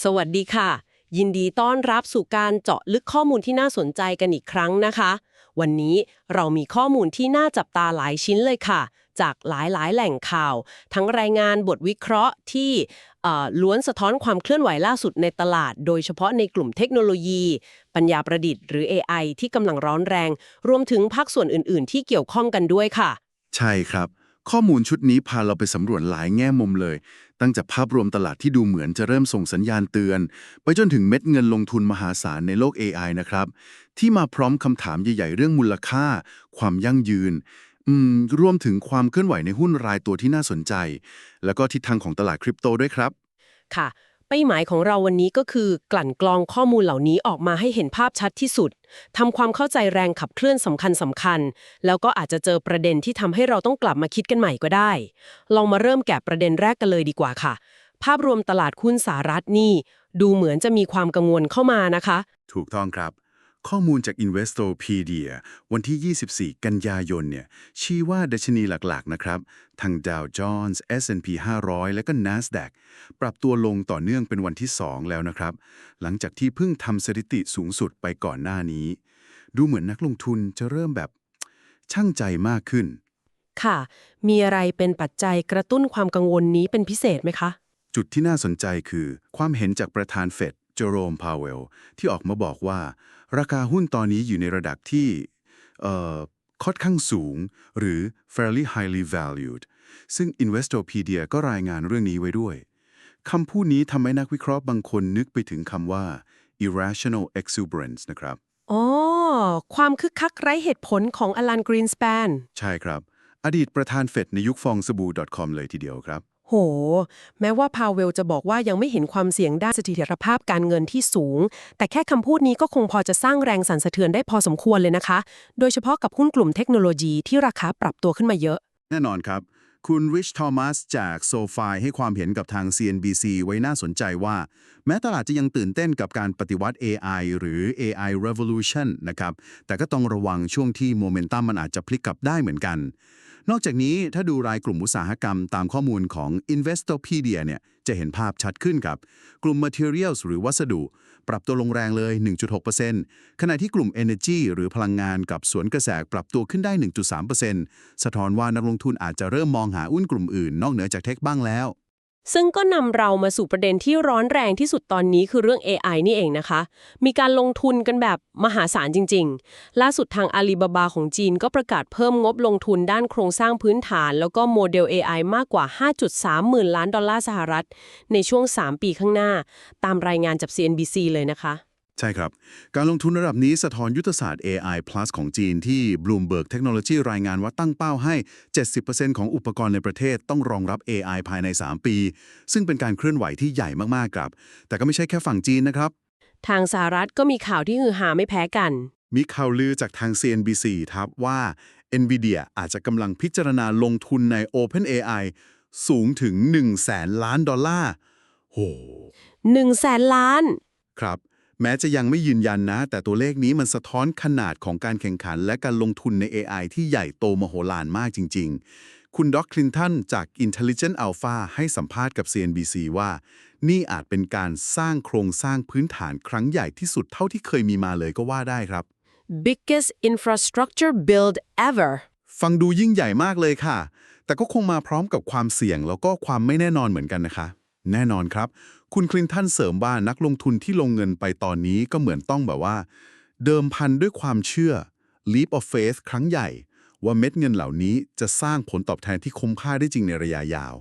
สวัสดีค่ะ ยินดีต้อนรับสู่การเจาะลึกข้อมูลที่น่าสนใจกันอีกครั้งนะคะ วันนี้เรามีข้อมูลที่น่าจับตาหลายชิ้นเลยค่ะ จากหลายๆ แหล่งข่าว ทั้งรายงานบทวิเคราะห์ที่ล้วนสะท้อนความเคลื่อนไหวล่าสุดในตลาด โดยเฉพาะในกลุ่มเทคโนโลยี ปัญญาประดิษฐ์หรือ AI ที่กำลังร้อนแรง รวมถึงภาคส่วนอื่น ๆ ที่เกี่ยวข้องกันด้วยค่ะ ใช่ครับ ข้อมูลชุดนี้พาเราไปสำรวจหลายแง่มุมเลย ตั้งจากภาพรวมตลาดที่ดูเหมือนจะเริ่มส่งสัญญาณเตือน ไปจนถึงเม็ดเงินลงทุนมหาศาลในโลก AI นะครับ ที่มาพร้อมคำถามใหญ่ๆ เรื่องมูลค่า ความยั่งยืนอืมรวมถึงความเคลื่อนไหวในหุ้นรายตัวที่น่าสนใจ แล้วก็ทิศทางของตลาดคริปโตด้วยครับ ค่ะ ป้าหมายของเราวันนี้ก็คือ กลั่นกรองข้อมูลเหล่านี้ออกมาให้เห็นภาพชัดที่สุดทำความเข้าใจแรงขับเคลื่อนสำคัญสำคัญ แล้วก็อาจจะเจอประเด็นที่ทำให้เราต้องกลับมาคิดกันใหม่ก็ได้ ลองมาเริ่มแกะประเด็นแรกกันเลยดีกว่าค่ะ ภาพรวมตลาดหุ้นสหรัฐนี่ ดูเหมือนจะมีความกังวลเข้ามานะคะ ถูกต้องครับ ข้อมูลจาก Investopedia วันที่ 24 กันยายนเนี่ยชี้ว่าดัชนีหลักๆนะครับทั้ง Dow Jones S&P 500 และก็ NASDAQ ปรับตัวลงต่อเนื่องเป็นวันที่ 2 แล้วนะครับ หลังจากที่เพิ่งทำสถิติสูงสุดไปก่อนหน้านี้ ดูเหมือนนักลงทุนจะเริ่มแบบช่างใจมากขึ้น ค่ะ มีอะไรเป็นปัจจัยกระตุ้นความกังวลนี้เป็นพิเศษไหมคะ จุดที่น่าสนใจคือความเห็นจากประธานเฟด เจอโรม พาวเวล ที่ออกมาบอกว่า ราคาหุ้นตอนนี้อยู่ในระดับที่เอ่อค่อนข้างสูง หรือ fairly highly valued ซึ่ง Investopedia ก็รายงานเรื่องนี้ไว้ด้วยคำพูดนี้ทำให้นักวิเคราะห์บางคนนึกไปถึงคำว่า irrational exuberance นะครับอ๋อความคึกคักไร้เหตุผลของอลันกรีนส p นใช่ครับ อดีตประธานเฟดในยุคฟองสบู่ .com เลยทีเดียวครับ โห แม้ว่าพาวเวลจะบอกว่ายังไม่เห็นความเสี่ยงด้านเสถียรภาพการเงินที่สูง แต่แค่คำพูดนี้ก็คงพอจะสร้างแรงสั่นสะเทือนได้พอสมควรเลยนะคะ โดยเฉพาะกับหุ้นกลุ่มเทคโนโลยีที่ราคาปรับตัวขึ้นมาเยอะ แน่นอนครับ คุณริชทอมัสจากโซฟายให้ความเห็นกับทาง CNBC ไว้น่าสนใจว่า แม้ตลาดจะยังตื่นเต้นกับการปฏิวัติ AI หรือ AI revolution นะครับ แต่ก็ต้องระวังช่วงที่โมเมนตัมมันอาจจะพลิกกลับได้เหมือนกัน นอกจากนี้ถ้าดูรายกลุ่มอุตสาหกรรมตามข้อมูลของ Investopedia เนี่ยจะเห็นภาพชัดขึ้นครับ กลุ่ม Materials หรือวัสดุ ปรับตัวลงแรงเลย 1.6%ขณะที่กลุ่ม Energy หรือพลังงานกับสวนกระแสปรับตัวขึ้นได้ 1.3%สะท้อนว่านักลงทุนอาจจะเริ่มมองหาอุ้นกลุ่มอื่น นอกเหนือจากเทคบ้างแล้ว ซึ่งก็นำเรามาสู่ประเด็นที่ร้อนแรงที่สุดตอนนี้คือเรื่อง AI นี่เองนะคะ มีการลงทุนกันแบบมหาศาลจริง ๆ ล่าสุดทางอาลีบาบาของจีนก็ประกาศเพิ่มงบลงทุนด้านโครงสร้างพื้นฐาน แล้วก็โมเดล AI มากกว่า 5.3 หมื่นล้านดอลลาร์สหรัฐ ในช่วง 3 ปีข้างหน้า ตามรายงานจาก CNBC เลยนะคะ ใช่ครับ การลงทุนระดับนี้สะท้อนยุทธศาสตร์ AI Plus ของจีนที่ Bloomberg Technology รายงานว่าตั้งเป้าให้ 70%ของอุปกรณ์ในประเทศต้องรองรับ AI ภายใน 3 ปี ซึ่งเป็นการเคลื่อนไหวที่ใหญ่มากๆครับ แต่ก็ไม่ใช่แค่ฝั่งจีนนะครับ ทางสหรัฐก็มีข่าวที่ฮือฮาไม่แพ้กัน มีข่าวลือจากทาง CNBC ครับว่า NVIDIA อาจจะกำลังพิจารณาลงทุนใน OpenAI สูงถึง1 0 0 0 0แสนล้านดอลลาร์โห1แสนล้าน ครับ แม้จะยังไม่ยืนยันนะ แต่ตัวเลขนี้มันสะท้อนขนาดของการแข่งขัน และการลงทุนใน AI ที่ใหญ่โตมโหฬารมากจริง ๆ คุณด็อกคลินตันจาก Intelligent Alpha ให้สัมภาษณ์กับ CNBC ว่า นี่อาจเป็นการสร้างโครงสร้างพื้นฐานครั้งใหญ่ที่สุดเท่าที่เคยมีมาเลยก็ว่าได้ครับ biggest infrastructure build ever ฟังดูยิ่งใหญ่มากเลยค่ะ แต่ก็คงมาพร้อมกับความเสี่ยงแล้วก็ความไม่แน่นอนเหมือนกันนะคะ แน่นอนครับ คุณคลินทันเสริมว่านักลงทุนที่ลงเงินไปตอนนี้ก็เหมือนต้องแบบว่า เดิมพันด้วยความเชื่อ leap of faith ครั้งใหญ่ ว่าเม็ดเงินเหล่านี้จะสร้างผลตอบแทนที่คุ้มค่าได้จริงในระยะยาว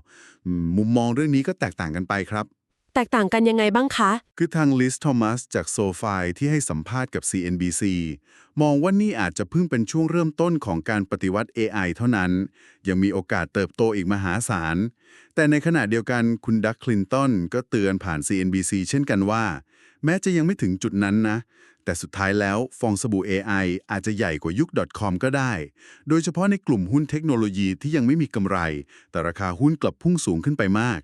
มุมมองเรื่องนี้ก็แตกต่างกันไปครับ แตกต่างกันยังไงบ้างคะ คือทางลิสทอมัสจากโซฟายที่ให้สัมภาษณ์กับ CNBC มองว่านี่อาจจะเพิ่งเป็นช่วงเริ่มต้นของการปฏิวัติ AI เท่านั้น ยังมีโอกาสเติบโตอีกมหาศาล แต่ในขณะเดียวกันคุณดักคลินตันก็เตือนผ่าน CNBC เช่นกันว่า แม้จะยังไม่ถึงจุดนั้นนะ แต่สุดท้ายแล้วฟองสบู่ AI อาจจะใหญ่กว่ายุค .com ก็ได้ โดยเฉพาะในกลุ่มหุ้นเทคโนโลยีที่ยังไม่มีกำไร แต่ราคาหุ้นกลับพุ่งสูงขึ้นไปมาก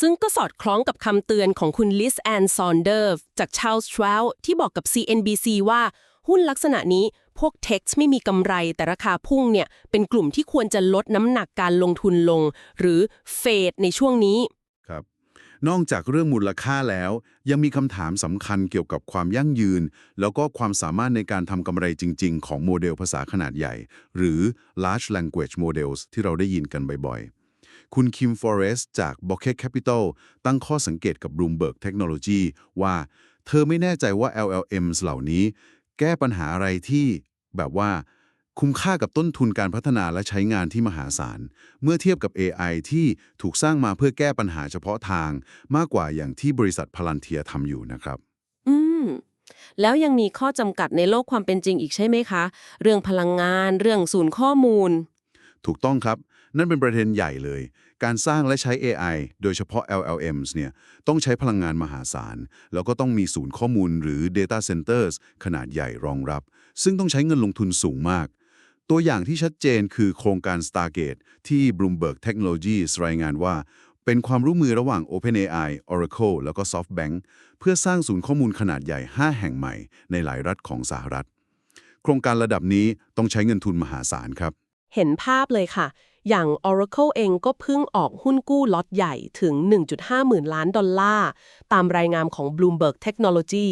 ซึ่งก็สอดคล้องกับคำเตือนของคุณลิสแอนซอนเดอร์จากชาลส์ทร l ที่บอกกับ CNBC ว่าหุ้นลักษณะนี้พวกเท็กซ์ไม่มีกำไรแต่ราคาพุ่งเนี่ย เป็นกลุ่มที่ควรจะลดน้ำหนักการลงทุนลง หรือเฟดในช่วงนี้ ครับ นอกจากเรื่องมูลค่าแล้ว ยังมีคำถามสำคัญเกี่ยวกับความยั่งยืน แล้วก็ความสามารถในการทำกำไรจริง ๆ ของโมเดลภาษาขนาดใหญ่ หรือ large language models ที่เราได้ยินกันบ่อยๆ คุณคิมฟอเรสจาก b o c k e t Capital ตั้งข้อสังเกตกับ Bloomberg Technology ว่า เธอไม่แน่ใจว่า LLMs เหล่านี้ แก้ปัญหาอะไรที่แบบว่า คุ้มค่ากับต้นทุนการพัฒนาและใช้งานที่มหาศาล เมื่อเทียบกับ AI ที่ถูกสร้างมาเพื่อแก้ปัญหาเฉพาะทาง มากกว่าอย่างที่บริษัทพลันเทียทำอยู่นะครับ อืมแล้วยังมีข้อจำกัดในโลกความเป็นจริงอีกใช่ไหมคะ เรื่องพลังงาน เรื่องศูนย์ข้อมูล ถูกต้องครับ นั่นเป็นประเด็นใหญ่เลย การสร้างและใช้ AI โดยเฉพาะ LLMs เนี่ยต้องใช้พลังงานมหาศาล แล้วก็ต้องมีศูนย์ข้อมูลหรือ Data Centers ขนาดใหญ่รองรับ ซึ่งต้องใช้เงินลงทุนสูงมาก ตัวอย่างที่ชัดเจนคือโครงการ Stargate ที่ Bloomberg Technologies รายงานว่า เป็นความร่วมมือระหว่าง OpenAI Oracle แล้วก็ SoftBank เพื่อสร้างศูนย์ข้อมูลขนาดใหญ่ 5 แห่งใหม่ ในหลายรัฐของสหรัฐ โครงการระดับนี้ต้องใช้เงินทุนมหาศาลครับ เห็นภาพเลยค่ะ อย่าง Oracle เองก็เพิ่งออกหุ้นกู้ล็อตใหญ่ถึง 1.5 หมื่นล้านดอลลาร์ ตามรายงานของ Bloomberg Technology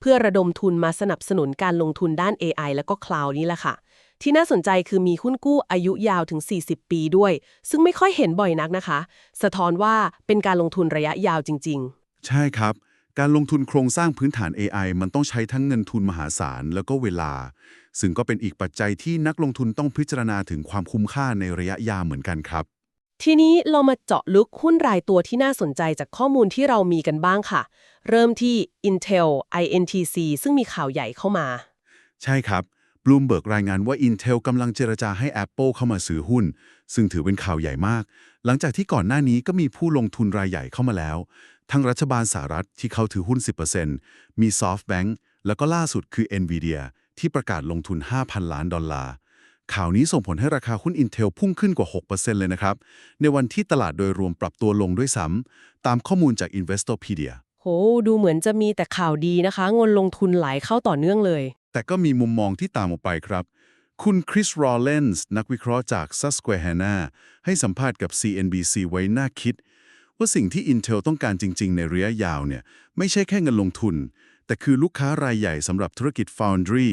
เพื่อระดมทุนมาสนับสนุนการลงทุนด้าน AI แล้วก็ Cloud นี่แหละค่ะ ที่น่าสนใจคือมีหุ้นกู้อายุยาวถึง 40 ปีด้วย ซึ่งไม่ค่อยเห็นบ่อยนักนะคะ สะท้อนว่าเป็นการลงทุนระยะยาวจริง ๆ ใช่ครับการลงทุนโครงสร้างพื้นฐาน AI มันต้องใช้ทั้งเงินทุนมหาศาลแล้วก็เวลา ซึ่งก็เป็นอีกปัจจัยที่นักลงทุนต้องพิจารณาถึงความคุ้มค่าในระยะยาวเหมือนกันครับๆทีนี้เรามาเจาะลึกหุ้นรายตัวที่น่าสนใจจากข้อมูลที่เรามีกันบ้างค่ะ เริ่มที่ Intel INTC ซึ่งมีข่าวใหญ่เข้ามา ใช่ครับ Bloomberg รายงานว่า Intel กำลังเจรจาให้ Apple เข้ามาซื้อหุ้น ซึ่งถือเป็นข่าวใหญ่มาก หลังจากที่ก่อนหน้านี้ก็มีผู้ลงทุนรายใหญ่เข้ามาแล้ว ทั้งรัฐบาลสหรัฐที่เขาถือหุ้น 10%มี SoftBank แล้วก็ล่าสุดคือ NVIDIA ที่ประกาศลงทุน 5,000 ล้านดอลลาร์ ข่าวนี้ส่งผลให้ราคาหุ้น Intel พุ่งขึ้นกว่า 6%เลยนะครับ ในวันที่ตลาดโดยรวมปรับตัวลงด้วยซ้ำตามข้อมูลจาก Investopedia โห ดูเหมือนจะมีแต่ข่าวดีนะคะเงินลงทุนไหลเข้าต่อเนื่องเลย แต่ก็มีมุมมองที่ตามออกไปครับ คุณคริส รอเลนส์นักวิเคราะห์จาก Susquehanna ให้สัมภาษณ์กับ CNBC ไว้น่าคิด ว่าสิ่งที่ Intel ต้องการจริง ๆ ในระยะยาวเนี่ยไม่ใช่แค่เงินลงทุน แต่คือลูกค้ารายใหญ่สำหรับธุรกิจ Foundry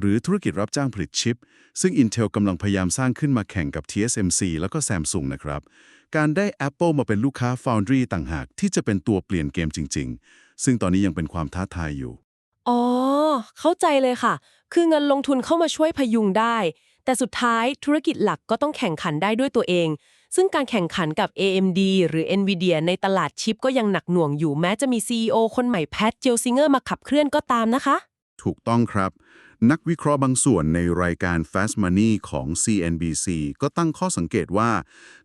หรือธุรกิจรับจ้างผลิตชิป ซึ่ง Intel กำลังพยายามสร้างขึ้นมาแข่งกับ TSMC แล้วก็ Samsung นะครับ การได้ Apple มาเป็นลูกค้า Foundry ต่างหากที่จะเป็นตัวเปลี่ยนเกมจริง ๆ ซึ่งตอนนี้ยังเป็นความท้าทายอยู่ อ๋อ เข้าใจเลยค่ะ คือเงินลงทุนเข้ามาช่วยพยุงได้ แต่สุดท้ายธุรกิจหลักก็ต้องแข่งขันได้ด้วยตัวเอง ซึ่งการแข่งขันกับ AMD หรือ NVIDIA ในตลาดชิปก็ยังหนักหน่วงอยู่แม้จะมี CEO คนใหม่แพทเจลซิงเกอร์มาขับเคลื่อนก็ตามนะคะ ถูกต้องครับ นักวิเคราะห์บางส่วนในรายการ Fast Money ของ CNBC ก็ตั้งข้อสังเกตว่า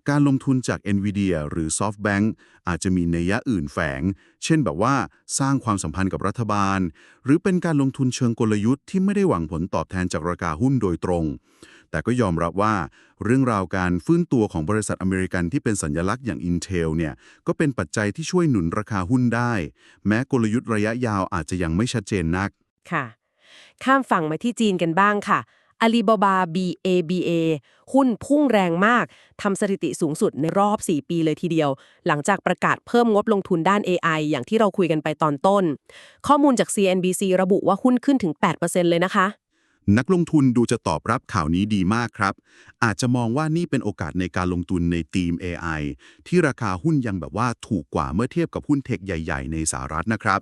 การลงทุนจาก NVIDIA หรือ SoftBank อาจจะมีนัยยะอื่นแฝง เช่นแบบว่าสร้างความสัมพันธ์กับรัฐบาล หรือเป็นการลงทุนเชิงกลยุทธ์ที่ไม่ได้หวังผลตอบแทนจากราคาหุ้นโดยตรง แต่ก็ยอมรับว่าเรื่องราวการฟื้นตัวของบริษัทอเมริกันที่เป็นสัญลักษณ์อย่าง Intel เนี่ยก็เป็นปัจจัยที่ช่วยหนุนราคาหุ้นได้ แม้กลยุทธ์ระยะยาวอาจจะยังไม่ชัดเจนนัก ค่ะ ข้ามฝั่งมาที่จีนกันบ้างค่ะอาลีบาบา BABA หุ้นพุ่งแรงมาก ทำสถิติสูงสุดในรอบ 4 ปีเลยทีเดียว หลังจากประกาศเพิ่มงบลงทุนด้าน AI อย่างที่เราคุยกันไปตอนต้น ข้อมูลจาก CNBC ระบุว่าหุ้นขึ้นถึง 8%เลยนะคะ นักลงทุนดูจะตอบรับข่าวนี้ดีมากครับ อาจจะมองว่านี่เป็นโอกาสในการลงทุนในทีม AI ที่ราคาหุ้นยังแบบว่าถูกกว่าเมื่อเทียบกับหุ้นเทคใหญ่ๆ ในสหรัฐนะครับ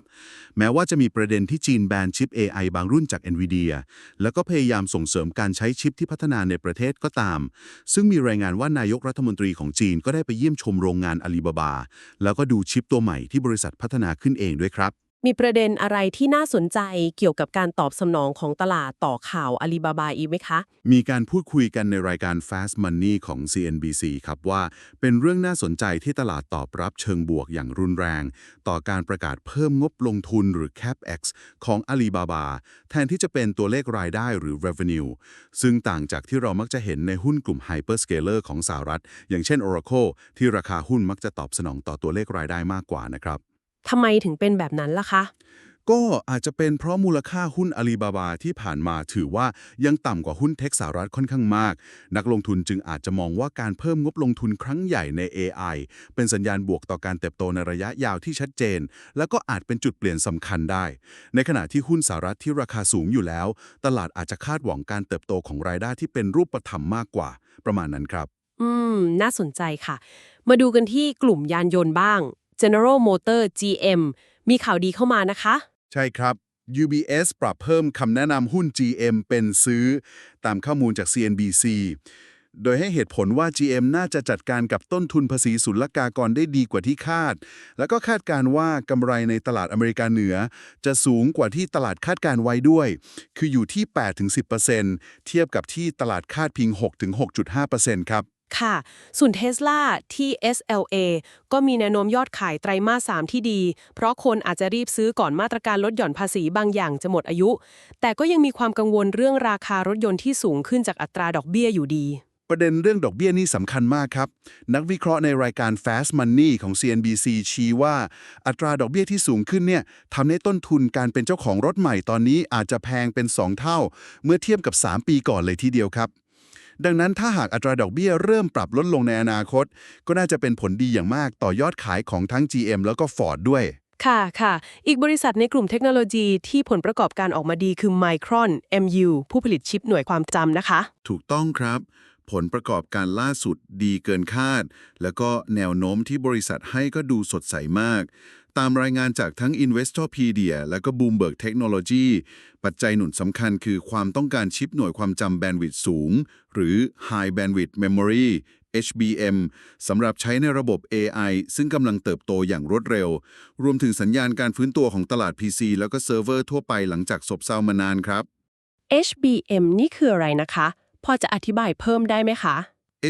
แม้ว่าจะมีประเด็นที่จีนแบนชิป AI บางรุ่นจาก NVIDIA แล้วก็พยายามส่งเสริมการใช้ชิปที่พัฒนาในประเทศก็ตาม ซึ่งมีรายงานว่านายกรัฐมนตรีของจีนก็ได้ไปเยี่ยมชมโรงงานอาลีบาบา แล้วก็ดูชิปตัวใหม่ที่บริษัทพัฒนาขึ้นเองด้วยครับ มีประเด็นอะไรที่น่าสนใจเกี่ยวกับการตอบสนองของตลาดต่อข่าวอาลีบาบาอีกไหมคะ มีการพูดคุยกันในรายการ Fast Money ของ CNBC ครับว่า เป็นเรื่องน่าสนใจที่ตลาดตอบรับเชิงบวกอย่างรุนแรง ต่อการประกาศเพิ่มงบลงทุนหรือ CapEx ของ Alibaba แทนที่จะเป็นตัวเลขรายได้หรือ revenue ซึ่งต่างจากที่เรามักจะเห็นในหุ้นกลุ่ม hyperscaler ของสหรัฐ อย่างเช่น Oracle ที่ราคาหุ้นมักจะตอบสนองต่อตัวเลขรายได้มากกว่านะครับ ทำไมถึงเป็นแบบนั้นล่ะคะ ก็อาจจะเป็นเพราะมูลค่าหุ้นอาลีบาบาที่ผ่านมาถือว่ายังต่ำกว่าหุ้นเทคสหรัฐค่อนข้างมาก นักลงทุนจึงอาจจะมองว่าการเพิ่มงบลงทุนครั้งใหญ่ใน AI เป็นสัญญาณบวกต่อการเติบโตในระยะยาวที่ชัดเจน แล้วก็อาจเป็นจุดเปลี่ยนสำคัญได้ ในขณะที่หุ้นสหรัฐที่ราคาสูงอยู่แล้ว ตลาดอาจจะคาดหวังการเติบโตของรายได้ที่เป็นรูปธรรมมากกว่า ประมาณนั้นครับ อืม น่าสนใจค่ะ มาดูกันที่กลุ่มยานยนต์บ้าง General Motor GM มีข่าวดีเข้ามานะคะ ใช่ครับ UBS ปรับเพิ่มคำแนะนำหุ้น GM เป็นซื้อ ตามข้อมูลจาก CNBC โดยให้เหตุผลว่า GM น่าจะจัดการกับต้นทุนภาษีศุลกากรได้ดีกว่าที่คาด แล้วก็คาดการณ์ว่ากำไรในตลาดอเมริกาเหนือ จะสูงกว่าที่ตลาดคาดการไว้ด้วย คืออยู่ที่ 8-10%เทียบกับที่ตลาดคาดพียง6-6.5%ครับ ค่ะ ส่วนเทสลาที่ SLA ก็มีแนวโน้มยอดขายไตรมาส 3 ที่ดี เพราะคนอาจจะรีบซื้อก่อนมาตรการลดหย่อนภาษีบางอย่างจะหมดอายุ แต่ก็ยังมีความกังวลเรื่องราคารถยนต์ที่สูงขึ้นจากอัตราดอกเบี้ยอยู่ดี ประเด็นเรื่องดอกเบี้ยนี่สำคัญมากครับ นักวิเคราะห์ในรายการ Fast Money ของ CNBC ชี้ว่า อัตราดอกเบี้ยที่สูงขึ้นเนี่ยทำให้ต้นทุนการเป็นเจ้าของรถใหม่ตอนนี้อาจจะแพงเป็น 2 เท่า เมื่อเทียบกับ 3 ปีก่อนเลยทีเดียวครับ ดังนั้นถ้าหากอัตราดอกเบี้ยเริ่มปรับลดลงในอนาคต ก็น่าจะเป็นผลดีอย่างมากต่อยอดขายของทั้ง GM แล้วก็ Ford ด้วย ค่ะค่ะ อีกบริษัทในกลุ่มเทคโนโลยีที่ผลประกอบการออกมาดีคือ Micron MU ผู้ผลิตชิปหน่วยความจำนะคะ ถูกต้องครับ ผลประกอบการล่าสุดดีเกินคาด แล้วก็แนวโน้มที่บริษัทให้ก็ดูสดใสมาก ตามรายงานจากทั้ง Investopedia และก็ Bloomberg Technology ปัจจัยหนุนสำคัญคือความต้องการชิปหน่วยความจำแบนด์วิดต์สูง หรือ High Bandwidth Memory HBM สำหรับใช้ในระบบ AI ซึ่งกำลังเติบโตอย่างรวดเร็ว รวมถึงสัญญาณการฟื้นตัวของตลาด PC แล้วก็เซิร์ฟเวอร์ทั่วไปหลังจากซบเซามานานครับ HBM นี่คืออะไรนะคะ พอจะอธิบายเพิ่มได้ไหมคะ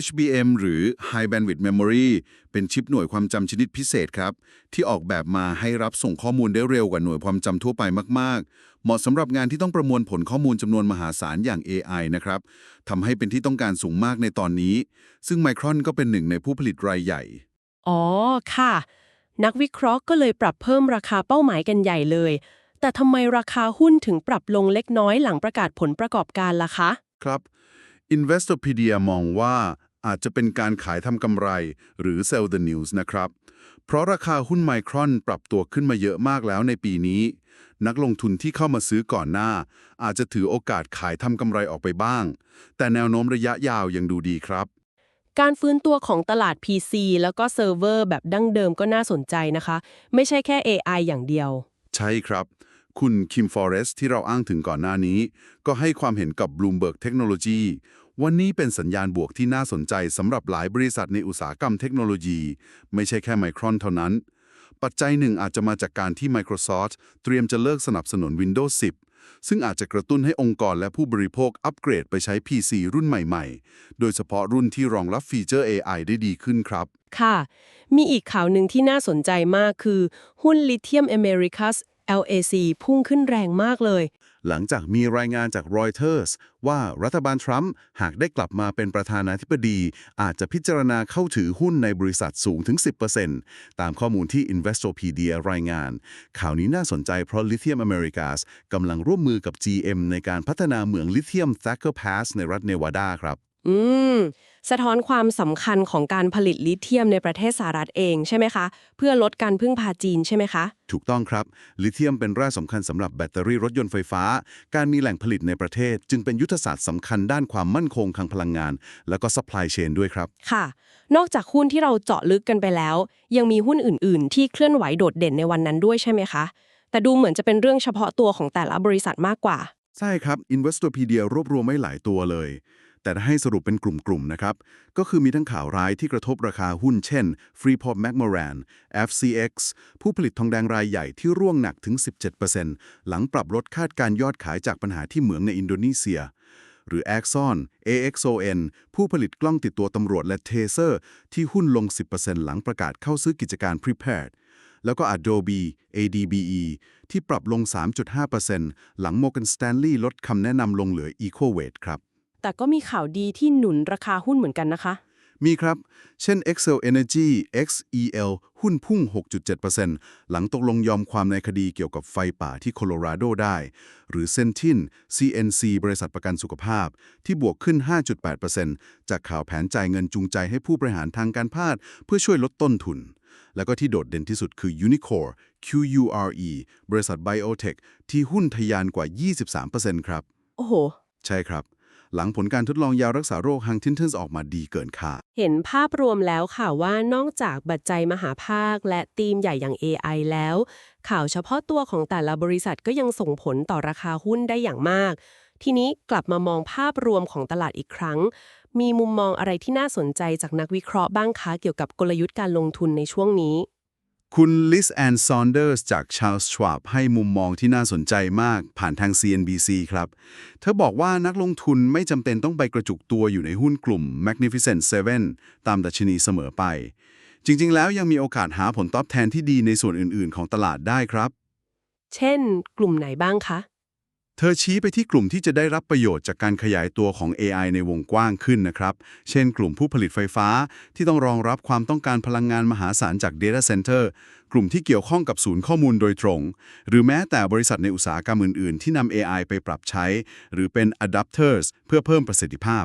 HBM หรือ High Bandwidth Memory เป็นชิปหน่วยความจำชนิดพิเศษครับ ที่ออกแบบมาให้รับส่งข้อมูลได้เร็วกว่าหน่วยความจำทั่วไปมาก ๆ เหมาะสำหรับงานที่ต้องประมวลผลข้อมูลจำนวนมหาศาลอย่าง AI นะครับทำให้เป็นที่ต้องการสูงมากในตอนนี้ ซึ่ง Micron ก็เป็นหนึ่งในผู้ผลิตรายใหญ่ อ๋อ ค่ะ นักวิเคราะห์ก็เลยปรับเพิ่มราคาเป้าหมายกันใหญ่เลย แต่ทำไมราคาหุ้นถึงปรับลงเล็กน้อยหลังประกาศผลประกอบการล่ะคะ ครับ Investopedia มองว่าอาจจะเป็นการขายทำกำไรหรือ sell the news นะครับ เพราะราคาหุ้นไมครอนปรับตัวขึ้นมาเยอะมากแล้วในปีนี้ นักลงทุนที่เข้ามาซื้อก่อนหน้า อาจจะถือโอกาสขายทำกำไรออกไปบ้าง แต่แนวโน้มระยะยาวยังดูดีครับ การฟื้นตัวของตลาด PC แล้วก็เซิร์ฟเวอร์แบบดั้งเดิมก็น่าสนใจนะคะ ไม่ใช่แค่ AI อย่างเดียว ใช่ครับคุณคิมฟอเรสที่เราอ้างถึงก่อนหน้านี้ ก็ให้ความเห็นกับ Bloomberg Technology วันนี้เป็นสัญญาณบวกที่น่าสนใจสำหรับหลายบริษัทในอุตสาหกรรมเทคโนโลยี ไม่ใช่แค่ไมครอนเท่านั้น ปัจจัยหนึ่งอาจจะมาจากการที่ Microsoft เตรียมจะเลิกสนับสนุน Windows 10 ซึ่งอาจจะกระตุ้นให้องค์กรและผู้บริโภคอัปเกรดไปใช้ PC รุ่นใหม่ๆ โดยเฉพาะรุ่นที่รองรับฟีเจอร์ AI ได้ดีขึ้นครับ ค่ะ มีอีกข่าวหนึ่งที่น่าสนใจมากคือ หุ้นลิเธียมอเมริคัส LAC พุ่งขึ้นแรงมากเลย หลังจากมีรายงานจากรอยเตอร์สว่ารัฐบาลทรัมป์หากได้กลับมาเป็นประธานาธิบดี อาจจะพิจารณาเข้าถือหุ้นในบริษัทสูงถึง 10%ตามข้อมูลที่ Investopedia รายงาน ข่าวนี้น่าสนใจเพราะ Lithium Americas กำลังร่วมมือกับ GM ในการพัฒนาเหมืองลิเธียม Thacker Pass ในรัฐเนวาดาครับ อืม สะท้อนความสำคัญของการผลิตลิเธียมในประเทศสหรัฐเองใช่ไหมคะ เพื่อลดการพึ่งพาจีนใช่ไหมคะ ถูกต้องครับ ลิเธียมเป็นแร่สำคัญสำหรับแบตเตอรี่รถยนต์ไฟฟ้า การมีแหล่งผลิตในประเทศ จึงเป็นยุทธศาสตร์สำคัญด้านความมั่นคงทางพลังงาน แล้วก็ supply chain ด้วยครับ ค่ะ นอกจากหุ้นที่เราเจาะลึกกันไปแล้ว ยังมีหุ้นอื่น ๆ ที่เคลื่อนไหวโดดเด่นในวันนั้นด้วยใช่ไหมคะ แต่ดูเหมือนจะเป็นเรื่องเฉพาะตัวของแต่ละบริษัทมากกว่า ใช่ครับ Investopedia รวบรวมไม่หลายตัวเลย แต่ให้สรุปเป็นกลุ่มๆนะครับ ก็คือมีทั้งข่าวร้ายที่กระทบราคาหุ้นเช่น Freeport McMoran FCX ผู้ผลิตทองแดงรายใหญ่ที่ร่วงหนักถึง 17%หลังปรับลดคาดการยอดขายจากปัญหาที่เหมืองในอินโดนีเซีย หรือ Axon AXON ผู้ผลิตกล้องติดตัวตำรวจและ Taser ที่หุ้นลง 10%หลังประกาศเข้าซื้อกิจการ Prepared แล้วก็ Adobe ADBE ที่ปรับลง 3.5%หลัง Morgan Stanley ลดคำแนะนำลงเหลือ Equal Weight ครับ แต่ก็มีข่าวดีที่หนุนราคาหุ้นเหมือนกันนะคะ มีครับ เช่น Excel Energy XEL หุ้นพุ่ง 6.7%หลังตกลงยอมความในคดีเกี่ยวกับไฟป่าที่โคโลราโดได้ หรือ Centin CNC บริษัทประกันสุขภาพ ที่บวกขึ้น 5.8%จากข่าวแผนจ่ายเงินจูงใจให้ผู้บริหารทางการแพทย์เพื่อช่วยลดต้นทุน แล้วก็ที่โดดเด่นที่สุดคือ Unicore QURE บริษัท Biotech ที่หุ้นทะยานกว่า 23%ครับ โอ้โห ใช่ครับ หลังผลการทดลองยารักษาโรค Huntington's ออกมาดีเกินคาดเห็นภาพรวมแล้วค่ะว่านอกจากบัจจัยมหาภาค และธีมใหญ่อย่าง AI แล้ว ข่าวเฉพาะตัวของแต่ละบริษัทก็ยังส่งผลต่อราคาหุ้นได้อย่างมาก ทีนี้กลับมามองภาพรวมของตลาดอีกครั้ง มีมุมมองอะไรที่น่าสนใจจากนักวิเคราะห์บ้างคะเกี่ยวกับกลยุทธ์การลงทุนในช่วงนี้ คุณลิสแอนซอนเดอร์สจากชาวสวาบให้มุมมองที่น่าสนใจมากผ่านทาง CNBC ครับ เธอบอกว่านักลงทุนไม่จำเป็นต้องไปกระจุกตัวอยู่ในหุ้นกลุ่ม Magnificent Seven ตามดัชนีเสมอไป จริง ๆ แล้วยังมีโอกาสหาผลตอบแทนที่ดีในส่วนอื่น ๆ ของตลาดได้ครับ เช่น กลุ่มไหนบ้างคะ เธอชี้ไปที่กลุ่มที่จะได้รับประโยชน์จากการขยายตัวของ AI ในวงกว้างขึ้นนะครับ เช่นกลุ่มผู้ผลิตไฟฟ้าที่ต้องรองรับความต้องการพลังงานมหาศาลจาก Data Center กลุ่มที่เกี่ยวข้องกับศูนย์ข้อมูลโดยตรง หรือแม้แต่บริษัทในอุตสาหกรรมอื่น ๆ ที่นำ AI ไปปรับใช้ หรือเป็น adapters เพื่อเพิ่มประสิทธิภาพ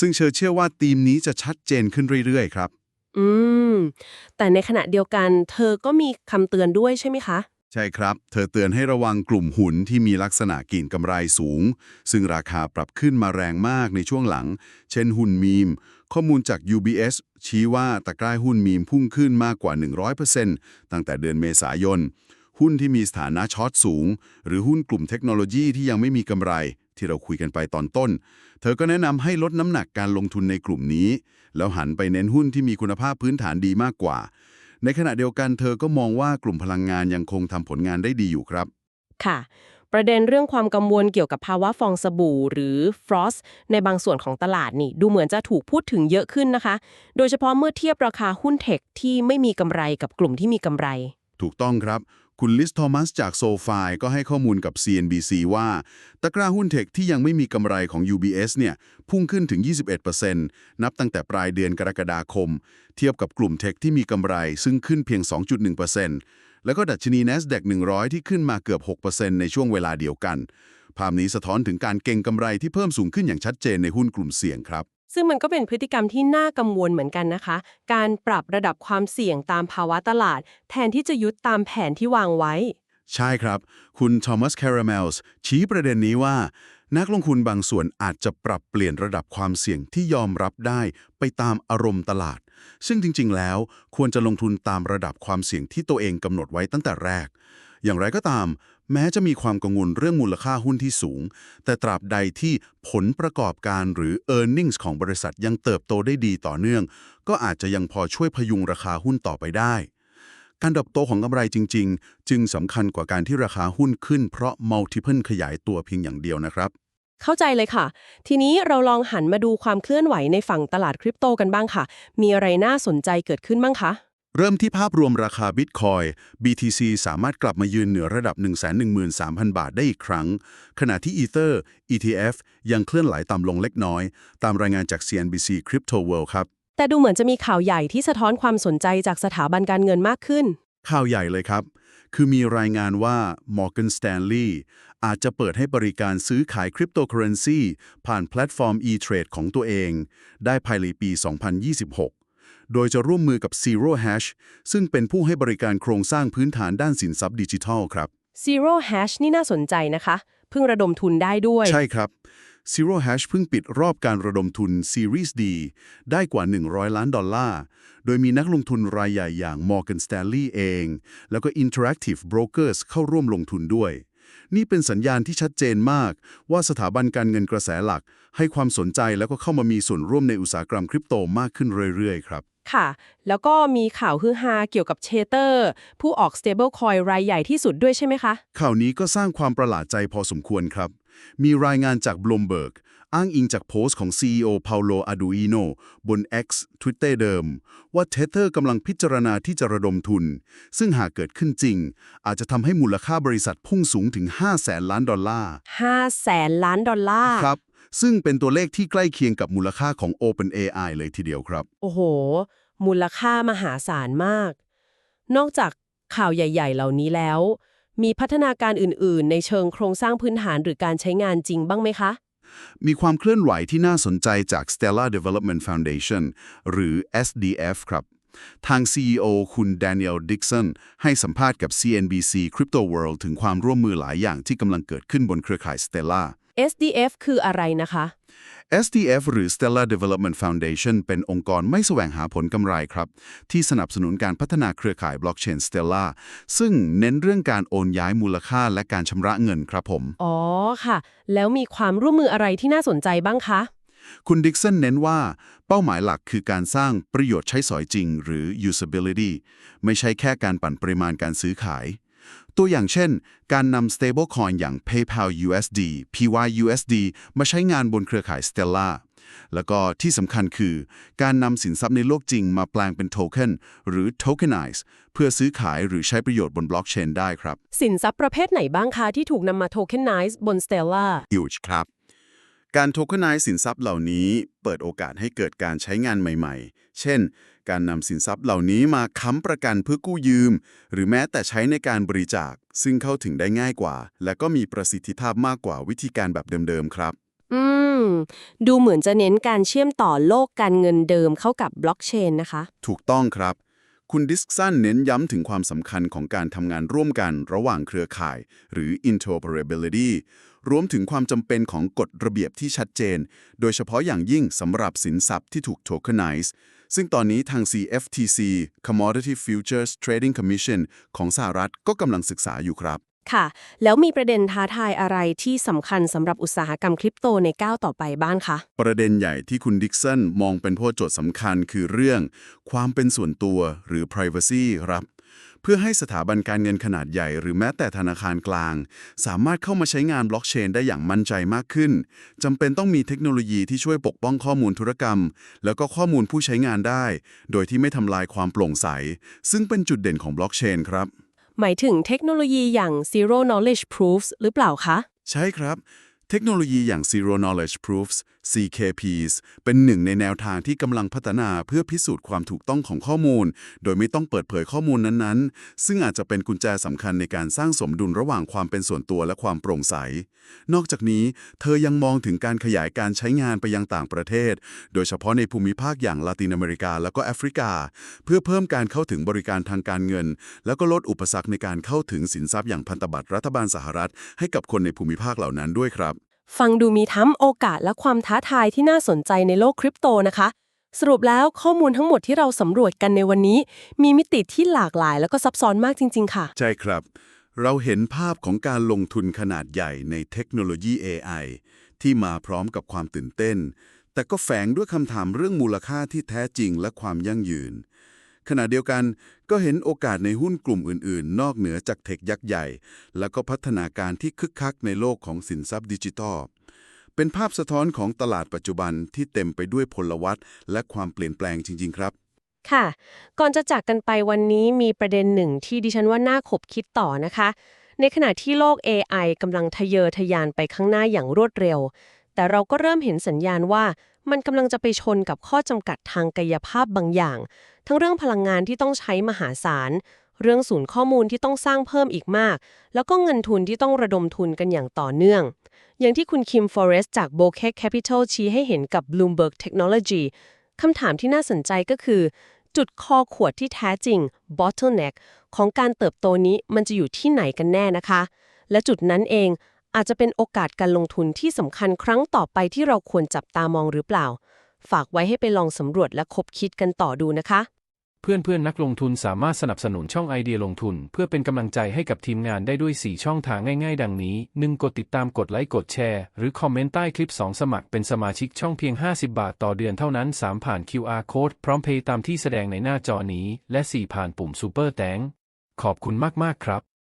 ซึ่งเชอเชื่อว่าธีมนี้จะชัดเจนขึ้นเรื่อย ๆ ครับ อืม แต่ในขณะเดียวกัน เธอก็มีคำเตือนด้วยใช่ไหมคะ ใช่ครับ เธอเตือนให้ระวังกลุ่มหุ้นที่มีลักษณะกิ่งกำไรสูง ซึ่งราคาปรับขึ้นมาแรงมากในช่วงหลัง เช่นหุ้นมีม ข้อมูลจาก UBS ชี้ว่าตะกร้าหุ้นมีมพุ่งขึ้นมากกว่า 100%ตั้งแต่เดือนเมษายน หุ้นที่มีสถานะช็อตสูง หรือหุ้นกลุ่มเทคโนโลยีที่ยังไม่มีกำไร ที่เราคุยกันไปตอนต้น เธอก็แนะนำให้ลดน้ำหนักการลงทุนในกลุ่มนี้ แล้วหันไปเน้นหุ้นที่มีคุณภาพพื้นฐานดีมากกว่า ในขณะเดียวกันเธอก็มองว่ากลุ่มพลังงานยังคงทำผลงานได้ดีอยู่ครับ ค่ะ ประเด็นเรื่องความกังวลเกี่ยวกับภาวะฟองสบู่หรือ frost ในบางส่วนของตลาดนี่ ดูเหมือนจะถูกพูดถึงเยอะขึ้นนะคะ โดยเฉพาะเมื่อเทียบราคาหุ้นเทคที่ไม่มีกำไรกับกลุ่มที่มีกำไร ถูกต้องครับ คุณลิสทอมัสจากโซฟายก็ให้ข้อมูลกับ CNBC ว่า ตะกร้าหุ้นเทคที่ยังไม่มีกำไรของ UBS เนี่ยพุ่งขึ้นถึง 21%นับตั้งแต่ปลายเดือนกรกฎาคม เทียบกับกลุ่มเทคที่มีกำไรซึ่งขึ้นเพียง 2.1%แล้วก็ดัชนี NASDAQ 100 ที่ขึ้นมาเกือบ 6%ในช่วงเวลาเดียวกัน ภาพนี้สะท้อนถึงการเก็งกำไรที่เพิ่มสูงขึ้นอย่างชัดเจนในหุ้นกลุ่มเสี่ยงครับซึ่งมันก็เป็นพฤติกรรมที่น่ากังวลเหมือนกันนะคะ การปรับระดับความเสี่ยงตามภาวะตลาด แทนที่จะยึดตามแผนที่วางไว้ ใช่ครับ คุณทอมัสแคราเมลส์ชี้ประเด็นนี้ว่า นักลงทุนบางส่วนอาจจะปรับเปลี่ยนระดับความเสี่ยงที่ยอมรับได้ไปตามอารมณ์ตลาด ซึ่งจริง ๆ แล้วควรจะลงทุนตามระดับความเสี่ยงที่ตัวเองกำหนดไว้ตั้งแต่แรก อย่างไรก็ตาม แม้จะมีความกังวลเรื่องมูลค่าหุ้นที่สูง แต่ตราบใดที่ผลประกอบการหรือ e a r n i n g ็ของบริษัทยังเติบโตได้ดีต่อเนื่อง ก็อาจจะยังพอช่วยพยุงราคาหุ้นต่อไปได้ การเติบโตของกำไรจริง ๆ จึงสำคัญกว่าการที่ราคาหุ้นขึ้นเพราะ multiple ขยายตัวเพียงอย่างเดียวนะครับ เข้าใจเลยค่ะ ทีนี้เราลองหันมาดูความเคลื่อนไหวในฝั่งตลาดคริปโตกันบ้างค่ะ มีอะไรน่าสนใจเกิดขึ้นบ้างคะ เริ่มที่ภาพรวมราคา Bitcoin BTC สามารถกลับมายืนเหนือระดับ 113,000 บาทได้อีกครั้ง ขณะที่ Ether ETF ยังเคลื่อนไหลต่ำลงเล็กน้อย ตามรายงานจาก CNBC Crypto World ครับ แต่ดูเหมือนจะมีข่าวใหญ่ที่สะท้อนความสนใจจากสถาบันการเงินมากขึ้น ข่าวใหญ่เลยครับ คือมีรายงานว่า Morgan Stanley อาจจะเปิดให้บริการซื้อขายคริปโตเคอเรนซีผ่านแพลตฟอร์ม e-trade ของตัวเอง ได้ภายในปี 2026 โดยจะร่วมมือกับ Zero Hash ซึ่งเป็นผู้ให้บริการโครงสร้างพื้นฐานด้านสินทรัพย์ดิจิทัลครับ Zero Hash นี่น่าสนใจนะคะ เพิ่งระดมทุนได้ด้วย ใช่ครับ Zero Hash เพิ่งปิดรอบการระดมทุน Series D ได้กว่า 100 ล้านดอลลาร์ โดยมีนักลงทุนรายใหญ่อย่าง Morgan Stanley เอง แล้วก็ Interactive Brokers เข้าร่วมลงทุนด้วย นี่เป็นสัญญาณที่ชัดเจนมาก ว่าสถาบันการเงินกระแสหลัก ให้ความสนใจแล้วก็เข้ามามีส่วนร่วมในอุตสาหกรรมคริปโตมากขึ้นเรื่อยๆ ครับ ค่ะ แล้วก็มีข่าวฮือฮาเกี่ยวกับเชเตอร์ ผู้ออก stablecoin รายใหญ่ที่สุดด้วยใช่ไหมคะ ข่าวนี้ก็สร้างความประหลาดใจพอสมควรครับ มีรายงานจาก Bloomberg อ้างอิงจากโพสต์ของ CEO Paulo Arduino บน X Twitter เดิม ว่า Tether กำลังพิจารณาที่จะระดมทุน ซึ่งหากเกิดขึ้นจริง อาจจะทำให้มูลค่าบริษัทพุ่งสูงถึง5แสนล้านดอลลาร์5แสนล้านดอลลาร์ ครับ ซึ่งเป็นตัวเลขที่ใกล้เคียงกับมูลค่าของ OpenAI เลยทีเดียวครับ โอ้โห มูลค่ามหาศาลมาก นอกจากข่าวใหญ่ ๆ เหล่านี้แล้ว มีพัฒนาการอื่น ๆ ในเชิงโครงสร้างพื้นฐานหรือการใช้งานจริงบ้างไหมคะ มีความเคลื่อนไหวที่น่าสนใจจาก Stellar Development Foundation หรือ SDF ครับทาง CEO คุณ Daniel Dixon ให้สัมภาษณ์กับ CNBC Crypto World ถึงความร่วมมือหลายอย่างที่กำลังเกิดขึ้นบนเครือข่าย Stellar SDF คืออะไรนะคะ SDF หรือ Stellar Development Foundation เป็นองค์กรไม่แสวงหาผลกำไรครับ ที่สนับสนุนการพัฒนาเครือข่ายบล็อกเชน Stellar ซึ่งเน้นเรื่องการโอนย้ายมูลค่าและการชำระเงินครับผม อ๋อค่ะ แล้วมีความร่วมมืออะไรที่น่าสนใจบ้างคะ คุณดิกสันเน้นว่า เป้าหมายหลักคือการสร้างประโยชน์ใช้สอยจริง หรือ usability ไม่ใช่แค่การปั่นปริมาณการซื้อขาย ตัวอย่างเช่น การนำ stablecoin อย่าง PayPal USD PYUSD มาใช้งานบนเครือข่าย Stellar แล้วก็ที่สำคัญคือ การนำสินทรัพย์ในโลกจริงมาแปลงเป็นโทเค็นหรือ tokenize เพื่อซื้อขายหรือใช้ประโยชน์บนบล็อกเชนได้ครับ สินทรัพย์ประเภทไหนบ้างคะที่ถูกนำมาโทเค็นไนซ์บน Stellar huge ครับ การโทเคนไนซ์สินทรัพย์เหล่านี้เปิดโอกาสให้เกิดการใช้งานใหม่ๆ เช่น การนำสินทรัพย์เหล่านี้มาค้ำประกันเพื่อกู้ยืม หรือแม้แต่ใช้ในการบริจาค ซึ่งเข้าถึงได้ง่ายกว่า และก็มีประสิทธิภาพมากกว่าวิธีการแบบเดิมๆ ครับ อืม ดูเหมือนจะเน้นการเชื่อมต่อโลกการเงินเดิมเข้ากับบล็อกเชนนะคะ ถูกต้องครับ คุณดิสซันเน้นย้ำถึงความสำคัญของการทำงานร่วมกันระหว่างเครือข่าย หรือ interoperability รวมถึงความจำเป็นของกฎระเบียบที่ชัดเจน โดยเฉพาะอย่างยิ่งสำหรับสินทรัพย์ที่ถูก tokenize ซึ่งตอนนี้ทาง CFTC Commodity Futures Trading Commission ของสหรัฐก็กำลังศึกษาอยู่ครับ ค่ะ แล้วมีประเด็นท้าทายอะไรที่สำคัญสำหรับอุตสาหกรรมคริปโตในก้าวต่อไปบ้างคะ ประเด็นใหญ่ที่คุณดิกสันมองเป็นโพจทย์สำคัญคือเรื่อง ความเป็นส่วนตัวหรือ privacy ครับเพื่อให้สถาบันการเงินขนาดใหญ่หรือแม้แต่ธนาคารกลาง สามารถเข้ามาใช้งานบล็อกเชนได้อย่างมั่นใจมากขึ้นจำเป็นต้องมีเทคโนโลยีที่ช่วยปกป้องข้อมูลธุรกรรม แล้วก็ข้อมูลผู้ใช้งานได้ โดยที่ไม่ทำลายความโปร่งใส ซึ่งเป็นจุดเด่นของบล็อกเชนครับ หมายถึงเทคโนโลยีอย่าง zero knowledge proofs หรือเปล่าคะ ใช่ครับ เทคโนโลยีอย่าง Zero Knowledge Proofs CKPs เป็นหนึ่งในแนวทางที่กำลังพัฒนาเพื่อพิสูจน์ความถูกต้องของข้อมูล โดยไม่ต้องเปิดเผยข้อมูลนั้นๆ ซึ่งอาจจะเป็นกุญแจสำคัญในการสร้างสมดุลระหว่างความเป็นส่วนตัวและความโปร่งใส นอกจากนี้ เธอยังมองถึงการขยายการใช้งานไปยังต่างประเทศ โดยเฉพาะในภูมิภาคอย่างลาตินอเมริกาและก็แอฟริกา เพื่อเพิ่มการเข้าถึงบริการทางการเงิน แล้วก็ลดอุปสรรคในการเข้าถึงสินทรัพย์อย่างพันธบัตรรัฐบาลสหรัฐ ให้กับคนในภูมิภาคเหล่านั้นด้วยครับ ฟังดูมีทั้งโอกาสและความท้าทายที่น่าสนใจในโลกคริปโตนะคะ สรุปแล้วข้อมูลทั้งหมดที่เราสำรวจกันในวันนี้ มีมิติที่หลากหลายแล้วก็ซับซ้อนมากจริง ๆ ค่ะ ใช่ครับ เราเห็นภาพของการลงทุนขนาดใหญ่ในเทคโนโลยี AI ที่มาพร้อมกับความตื่นเต้น แต่ก็แฝงด้วยคำถามเรื่องมูลค่าที่แท้จริงและความยั่งยืน ขณะเดียวกันก็เห็นโอกาสในหุ้นกลุ่มอื่น ๆ นอกเหนือจากเทคยักษ์ใหญ่ แล้วก็พัฒนาการที่คึกคักในโลกของสินทรัพย์ดิจิทัล เป็นภาพสะท้อนของตลาดปัจจุบันที่เต็มไปด้วยพลวัตและความเปลี่ยนแปลงจริง ๆ ครับค่ะ ก่อนจะจากกันไปวันนี้มีประเด็นหนึ่งที่ดิฉันว่าน่าขบคิดต่อนะคะ ในขณะที่โลก AI กำลังทะเยอทะยานไปข้างหน้าอย่างรวดเร็ว แต่เราก็เริ่มเห็นสัญญาณว่า มันกำลังจะไปชนกับข้อจำกัดทางกายภาพบางอย่าง ทั้งเรื่องพลังงานที่ต้องใช้มหาศาล เรื่องศูนย์ข้อมูลที่ต้องสร้างเพิ่มอีกมาก แล้วก็เงินทุนที่ต้องระดมทุนกันอย่างต่อเนื่อง อย่างที่คุณคิมฟอเรสจาก b o k e Capital ชี้ให้เห็นกับ Bloomberg Technology คำถามที่น่าสนใจก็คือ จุดคอขวดที่แท้จริง bottleneck ของการเติบโตนี้มันจะอยู่ที่ไหนกันแน่นะคะ และจุดนั้นเอง อาจจะเป็นโอกาสการลงทุนที่สำคัญครั้งต่อไปที่เราควรจับตามองหรือเปล่า ฝากไว้ให้ไปลองสำรวจและคบคิดกันต่อดูนะคะ เพื่อนเพื่อนนักลงทุนสามารถสนับสนุนช่องไอเดียลงทุน เพื่อเป็นกำลังใจให้กับทีมงานได้ด้วย 4 ช่องทางง่ายๆ ดังนี้ 1. กดติดตามกดไลค์กดแชร์ หรือคอมเมนต์ใต้คลิป 2 สมัครเป็นสมาชิกช่องเพียง 50 บาทต่อเดือนเท่านั้น 3 ผ่าน QR Code พร้อมเพย์ตามที่แสดงในหน้าจอนี้ และ 4 ผ่านปุ่ม Super แตงขอบคุณมากๆครับ